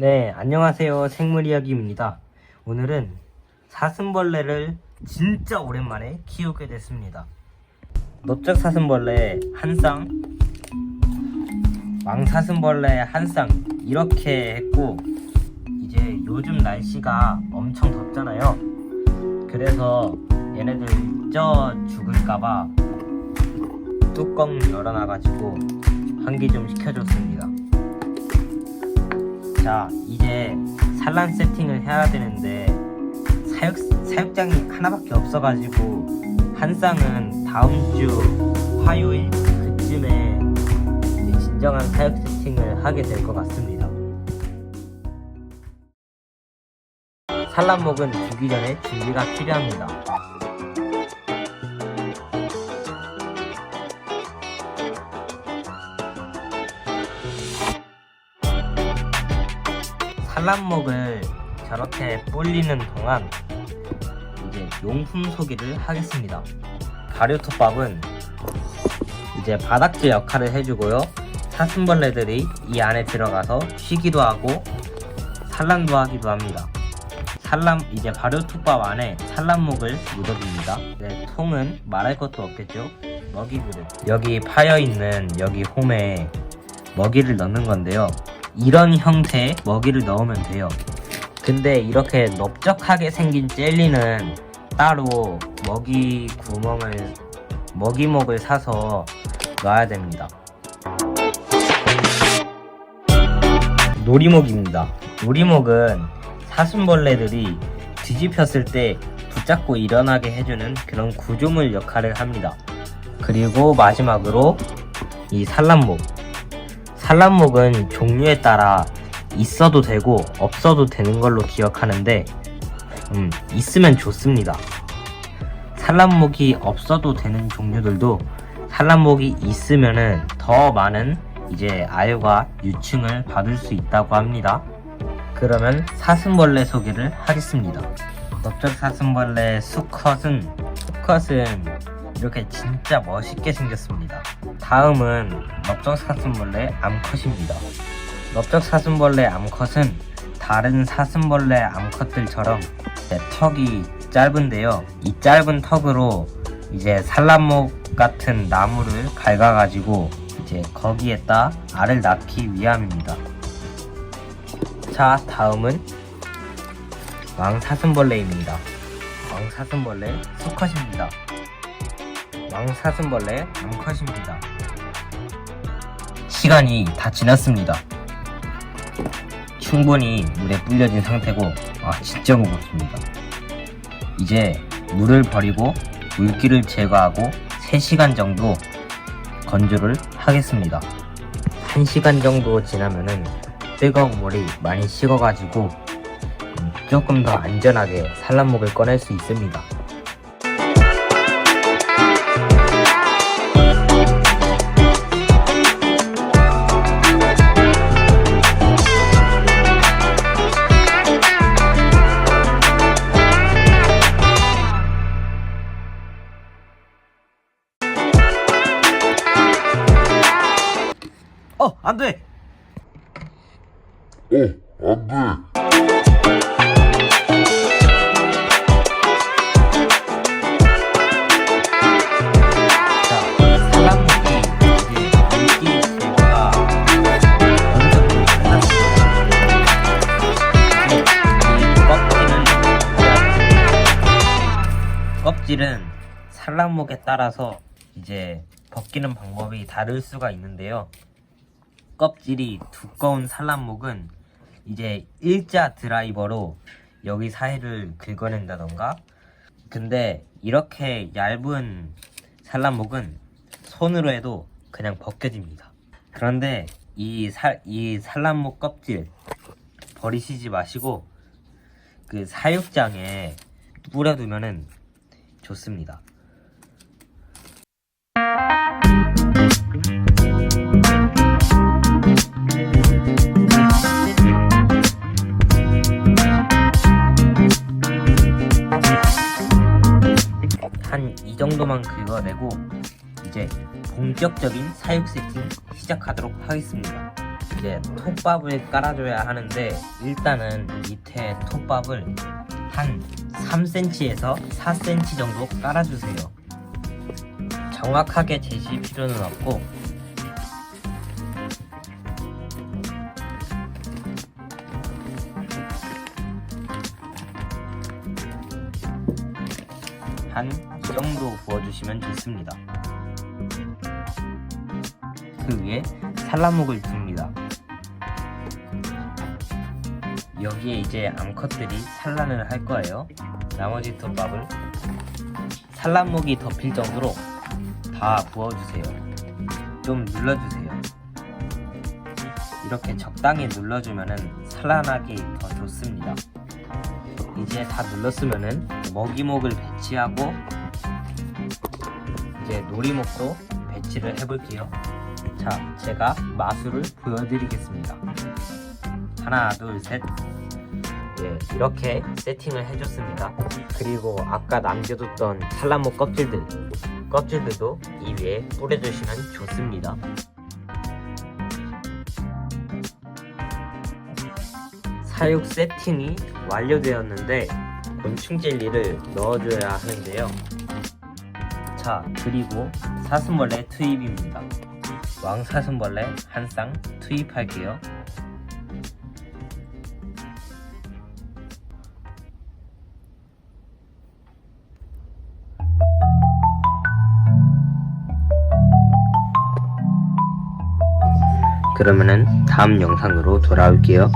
네, 안녕하세요. 생물이야기입니다. 오늘은 사슴벌레를 진짜 오랜만에 키우게 됐습니다. 넓적 사슴벌레 한 쌍, 왕사슴벌레 한 쌍, 이렇게 했고, 이제 요즘 날씨가 엄청 덥잖아요. 그래서 얘네들 쪄 죽을까봐 뚜껑 열어놔가지고 환기 좀 시켜줬습니다. 자 이제 산란 세팅을 해야 되는데 사육, 사육장이 하나밖에 없어가지고 한 쌍은 다음 주 화요일 그쯤에 진정한 사육 세팅을 하게 될 것 같습니다. 산란목은 주기 전에 준비가 필요합니다. 산란목을 저렇게 불리는 동안 이제 용품 소개를 하겠습니다. 발효톱밥은 이제 바닥재 역할을 해주고요. 사슴벌레들이 이 안에 들어가서 쉬기도 하고 산란도 하기도 합니다. 산란 이제 발효톱밥 안에 산란목을 묻어줍니다. 네, 통은 말할 것도 없겠죠. 먹이 그릇 여기 파여 있는 여기 홈에 먹이를 넣는 건데요. 이런 형태의 먹이를 넣으면 돼요. 근데 이렇게 넓적하게 생긴 젤리는 따로 먹이 구멍을 먹이목을 사서 놔야 됩니다. 놀이목입니다. 놀이목은 사슴벌레들이 뒤집혔을 때 붙잡고 일어나게 해주는 그런 구조물 역할을 합니다. 그리고 마지막으로 이 산란목. 산란목은 종류에 따라 있어도 되고 없어도 되는 걸로 기억하는데 음, 있으면 좋습니다. 산란목이 없어도 되는 종류들도 산란목이 있으면은 더 많은 이제 알과 유충을 받을 수 있다고 합니다. 그러면 사슴벌레 소개를 하겠습니다. 넓적 사슴벌레 수컷은 수컷은 이렇게 진짜 멋있게 생겼습니다. 다음은 넓적 사슴벌레 암컷입니다. 넓적 사슴벌레 암컷은 다른 사슴벌레 암컷들처럼 턱이 짧은데요. 이 짧은 턱으로 이제 산란목 같은 나무를 갉아가지고 이제 거기에다 알을 낳기 위함입니다. 자, 다음은 왕사슴벌레입니다. 왕사슴벌레 수컷입니다. 왕사슴벌레 암컷입니다. 시간이 다 지났습니다. 충분히 물에 불려진 상태고 아 진짜 무겁습니다. 이제 물을 버리고 물기를 제거하고 3시간 정도 건조를 하겠습니다. 1시간 정도 지나면은 뜨거운 물이 많이 식어가지고 음, 조금 더 안전하게 산란목을 꺼낼 수 있습니다. 습니다. 이제 이 껍질을 벗겨야 껍질은 산란목에 따라서 이제 벗기는 방법이 다를 수가 있는데요. 껍질이 두꺼운 산란목은 이제 일자 드라이버로 여기 사이를 긁어낸다던가 근데 이렇게 얇은 산란목은 손으로 해도 그냥 벗겨집니다. 그런데 이, 살, 이 산란목 껍질 버리시지 마시고 그 사육장에 뿌려두면은 좋습니다. 이 정도만 긁어내고 이제 본격적인 사육 세팅 시작하도록 하겠습니다. 이제 톱밥을 깔아줘야 하는데 일단은 밑에 톱밥을 한 3cm에서 4cm 정도 깔아주세요. 정확하게 재실 필요는 없고 한이 정도 부어주시면 좋습니다. 그 위에 산란목을 둡니다. 여기에 이제 암컷들이 산란을 할 거예요. 나머지 톱밥을 산란목이 덮일 정도로 다 부어주세요. 좀 눌러주세요. 이렇게 적당히 눌러주면은 산란하기 더 좋습니다. 이제 다 눌렀으면은 먹이목을 배치하고 이제 놀이목도 배치를 해볼게요. 자, 제가 마술을 보여드리겠습니다. 하나, 둘, 셋. 예, 이렇게 세팅을 해줬습니다. 그리고 아까 남겨뒀던 산란목 껍질들, 껍질들도 이 위에 뿌려주시면 좋습니다. 사육 세팅이 완료되었는데 곤충 젤리를 넣어줘야 하는데요. 자, 그리고 사슴벌레 투입입니다. 왕사슴벌레 한 쌍 투입할게요. 그러면은 다음 영상으로 돌아올게요.